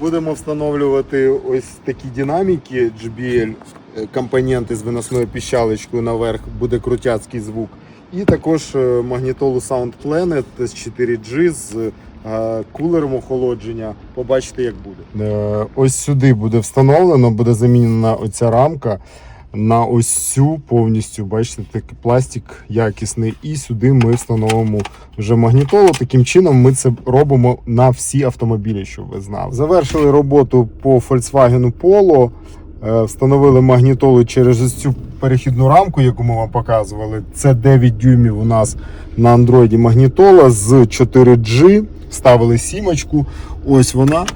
Будемо встановлювати ось такі динаміки JBL, е, компоненти з виносною піщалочкою наверх, буде крутяцький звук. І також е, магнітолу Sound Planet з 4G з е, кулером охолодження. Побачите, як буде. Ось сюди буде встановлено, буде замінена оця рамка на ось цю повністю. Бачите, такий пластик якісний. І сюди ми встановимо вже магнітолу. Таким чином ми це робимо на всі автомобілі, щоб ви знали. Завершили роботу по Volkswagen Polo. Е, Встановили магнітолу через цю перехідну рамку, яку ми вам показували. Це 9 дюймів у нас на Android магнітола з 4G. Ставили сімочку. Ось вона.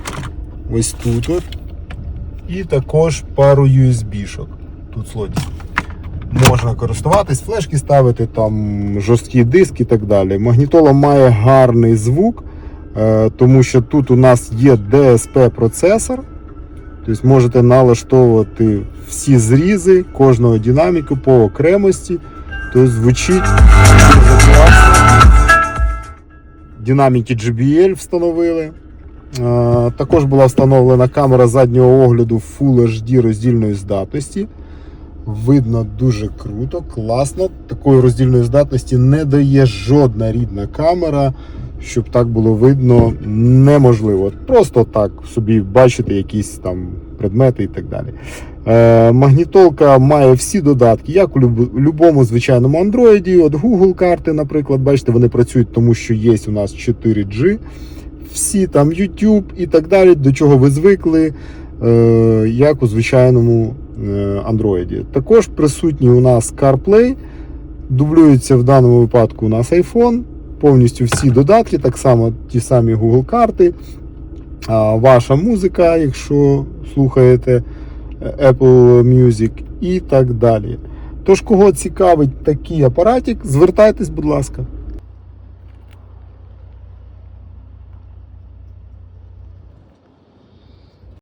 Ось тут. І також пару USB-шок. Тут слоті. Можна користуватись, флешки ставити, там жорсткі диски і так далі. Магнітола має гарний звук, е, тому що тут у нас є DSP-процесор. Тобто можете налаштовувати всі зрізи кожного динаміку по окремості. Тобто звучить. Динаміки JBL встановили. Е, Також була встановлена камера заднього огляду Full HD роздільної здатності. Видно дуже круто, класно. Такої роздільної здатності не дає жодна рідна камера, щоб так було видно, неможливо. Просто так собі бачити якісь там предмети і так далі. Е, магнітолка має всі додатки, як у любому звичайному Android. От Google карти, наприклад, бачите, вони працюють, тому що є у нас 4G. Всі там YouTube і так далі, до чого ви звикли, е, як у звичайному Android. Також присутній у нас CarPlay, дублюється в даному випадку у нас iPhone, повністю всі додатки, так само ті самі Google карти, ваша музика, якщо слухаєте е, Apple Music і так далі. Тож, кого цікавить такий апаратик, звертайтесь, будь ласка.